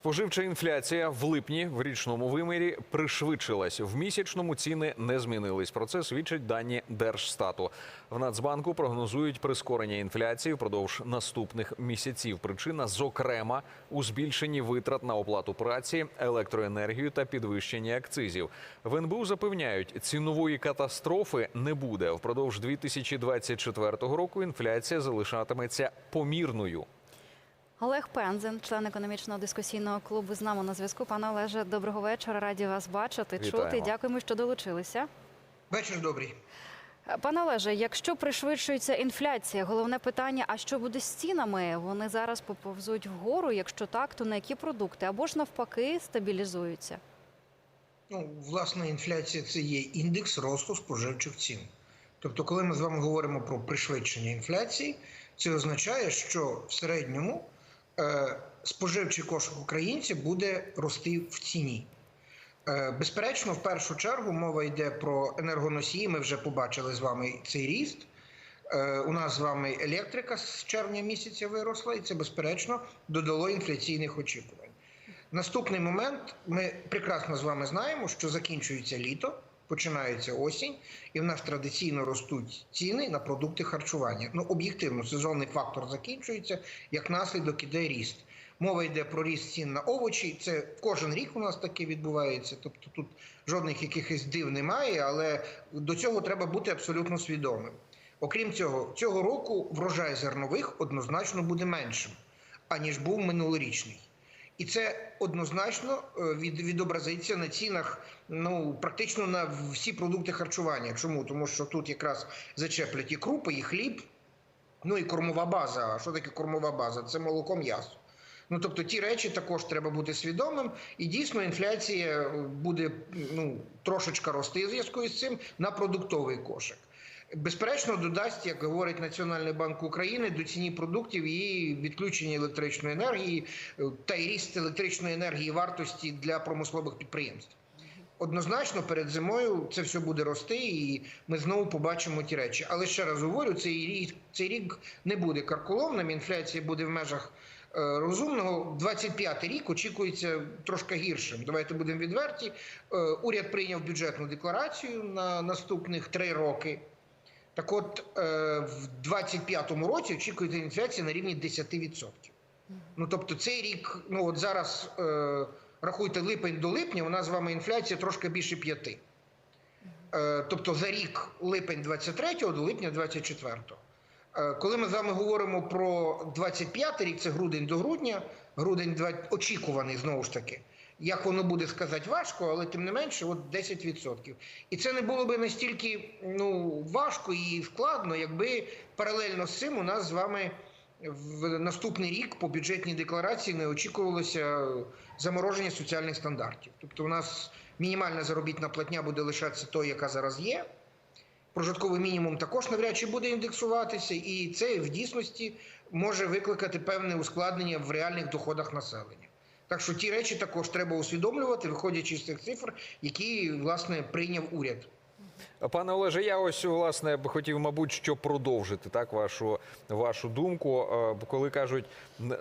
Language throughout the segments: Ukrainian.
Споживча інфляція в липні в річному вимірі пришвидшилась. В місячному ціни не змінились. Про це свідчать дані Держстату. В Нацбанку прогнозують прискорення інфляції впродовж наступних місяців. Причина, зокрема, у збільшенні витрат на оплату праці, електроенергію та підвищенні акцизів. В НБУ запевняють, цінової катастрофи не буде. Впродовж 2024 року інфляція залишатиметься помірною. Олег Пензен, член економічного дискусійного клубу, з нами на зв'язку. Пане Олеже, доброго вечора. Раді вас бачити, Вітаємо. чути. Дякуємо, що долучилися. Вечір добрий. Пане Олеже, якщо пришвидшується інфляція, головне питання: а що буде з цінами? Вони зараз поповзуть вгору. Якщо так, то на які продукти або ж навпаки стабілізуються? Ну, власне, інфляція це є індекс росту споживчих цін. Тобто, коли ми з вами говоримо про пришвидшення інфляції, це означає, що в середньому споживчий кошик українців буде рости в ціні. Е, безперечно, в першу чергу мова йде про енергоносії. Ми вже побачили з вами цей ріст. Е, У нас з вами електрика з червня місяця виросла, і це безперечно додало інфляційних очікувань. Наступний момент ми прекрасно з вами знаємо, що закінчується літо, починається осінь, і в нас традиційно ростуть ціни на продукти харчування. Ну, об'єктивно, сезонний фактор закінчується, як наслідок іде ріст. Мова йде про ріст цін на овочі. Це кожен рік у нас таке відбувається. Тобто тут жодних якихось див немає, але до цього треба бути абсолютно свідомим. Окрім цього, цього року врожай зернових однозначно буде меншим, аніж був минулорічний. І це однозначно е, відобразиться на цінах ну практично на всі продукти харчування. Чому? Тому що тут якраз зачеплять і крупи, і хліб, ну і кормова база. А що таке кормова база? Це молоко м'ясо. Ну тобто ті речі також треба бути свідомим, і дійсно інфляція буде ну трошечка рости в зв'язку із цим на продуктовий кошик. Безперечно, додасть, як говорить Національний банк України, до ціні продуктів і відключення електричної енергії е, та ріст електричної енергії вартості для промислових підприємств. Однозначно, перед зимою це все буде рости, і ми знову побачимо ті речі. Але ще раз говорю, цей рік, цей рік не буде карколомним. Інфляція буде в межах е, розумного. 25-й рік очікується трошки гіршим. Давайте будемо відверті. Е, уряд прийняв бюджетну декларацію на наступних три роки. Так от, е, в 25-му році очікується інфляція на рівні 10%. Ну тобто, цей рік, ну от зараз е, рахуйте липень до липня, у нас з вами інфляція трошки більше 5. Е, тобто за рік липень 23-го до липня 24-го. Е, коли ми з вами говоримо про 25 рік, це грудень до грудня, грудень 20 очікуваний знову ж таки. Як воно буде сказати важко, але тим не менше, от 10%. І це не було би настільки ну, важко і складно, якби паралельно з цим у нас з вами в наступний рік по бюджетній декларації не очікувалося замороження соціальних стандартів. Тобто, у нас мінімальна заробітна платня буде лишатися тою, яка зараз є. Прожитковий мінімум також навряд чи буде індексуватися, і це в дійсності може викликати певне ускладнення в реальних доходах населення. Так що ті речі також треба усвідомлювати, виходячи з цих цифр, які власне прийняв уряд. Пане Олеже, я ось власне б хотів, мабуть, що продовжити так вашу вашу думку. Е, Коли кажуть,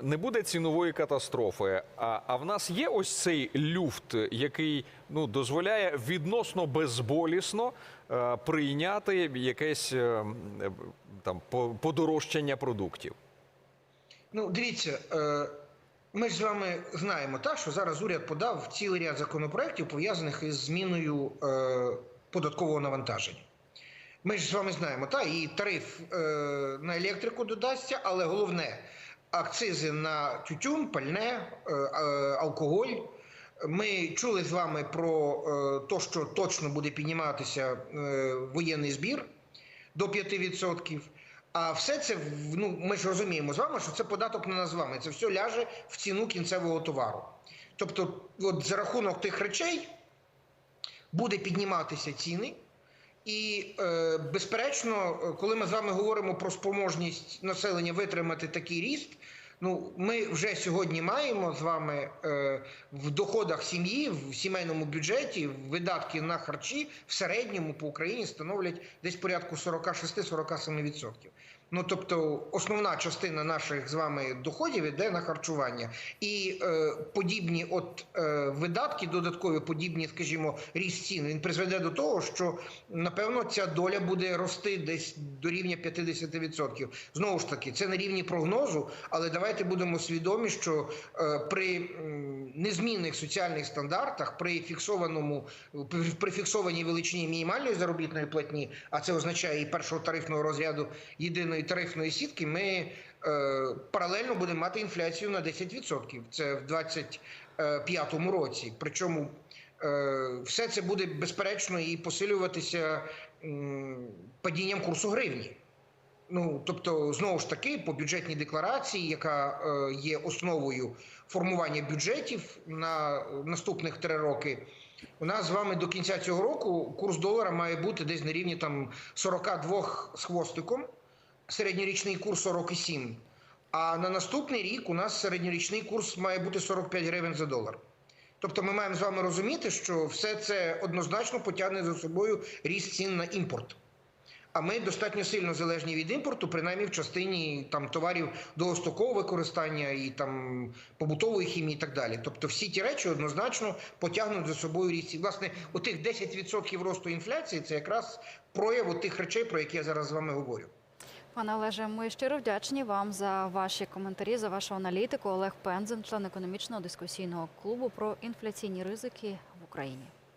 не буде цінової катастрофи. А, а в нас є ось цей люфт, який ну дозволяє відносно безболісно е, прийняти якесь е, е, там подорожчання продуктів. Ну, дивіться, е, ми ж з вами знаємо, так, що зараз уряд подав цілий ряд законопроєктів, пов'язаних із зміною е, податкового навантаження. Ми ж з вами знаємо, так, і тариф е, на електрику додасться, але головне акцизи на тютюн, пальне, е, е, алкоголь. Ми чули з вами про е, те, що точно буде підніматися е, воєнний збір до 5%. А все це ну ми ж розуміємо з вами, що це податок не на з вами. Це все ляже в ціну кінцевого товару. Тобто, от за рахунок тих речей буде підніматися ціни. І е, безперечно, коли ми з вами говоримо про спроможність населення витримати такий ріст, ну ми вже сьогодні маємо з вами е, в доходах сім'ї, в сімейному бюджеті видатки на харчі в середньому по Україні становлять десь порядку 46-47%. Ну тобто, основна частина наших з вами доходів іде на харчування, і е, подібні от е, видатки, додаткові подібні, скажімо, ріст цін, він призведе до того, що напевно ця доля буде рости десь до рівня 50%. Знову ж таки, це на рівні прогнозу, але давайте будемо свідомі, що е, при незмінних соціальних стандартах, при фіксованому при фіксованій величині мінімальної заробітної платні, а це означає і першого тарифного розряду єдиної тарифної сітки, ми е, паралельно будемо мати інфляцію на 10%. Це в 2025 році. Причому е, все це буде безперечно і посилюватися падінням курсу гривні. Ну, тобто, знову ж таки, по бюджетній декларації, яка е, є основою формування бюджетів на наступних три роки, у нас з вами до кінця цього року курс долара має бути десь на рівні там 42 з хвостиком, середньорічний курс 47. А на наступний рік у нас середньорічний курс має бути 45 гривень за долар. Тобто ми маємо з вами розуміти, що все це однозначно потягне за собою ріст цін на імпорт. А ми достатньо сильно залежні від імпорту, принаймні в частині там товарів довгострокового використання і там побутової хімії, і так далі. Тобто, всі ті речі однозначно потягнуть за собою ріст. Власне, отих 10% росту інфляції це якраз прояв тих речей, про які я зараз з вами говорю. Пане Олеже, ми щиро вдячні вам за ваші коментарі, за вашу аналітику. Олег Пензен, член економічного дискусійного клубу про інфляційні ризики в Україні.